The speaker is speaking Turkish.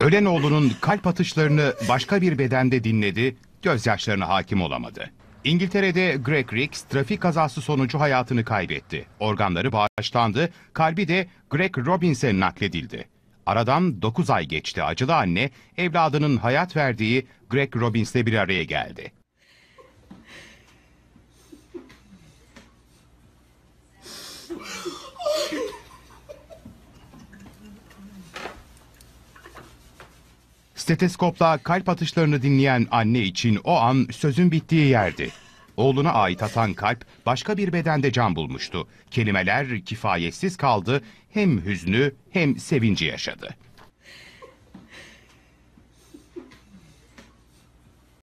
Ölen oğlunun kalp atışlarını başka bir bedende dinledi, gözyaşlarına hakim olamadı. İngiltere'de Greg Ricks trafik kazası sonucu hayatını kaybetti. Organları bağışlandı, kalbi de Greg Robbins'e nakledildi. Aradan 9 ay geçti. Acılı anne evladının hayat verdiği Greg Robbins'le bir araya geldi. Steteskopla kalp atışlarını dinleyen anne için o an sözün bittiği yerdi. Oğluna ait atan kalp başka bir bedende can bulmuştu. Kelimeler kifayetsiz kaldı, hem hüznü hem sevinci yaşadı.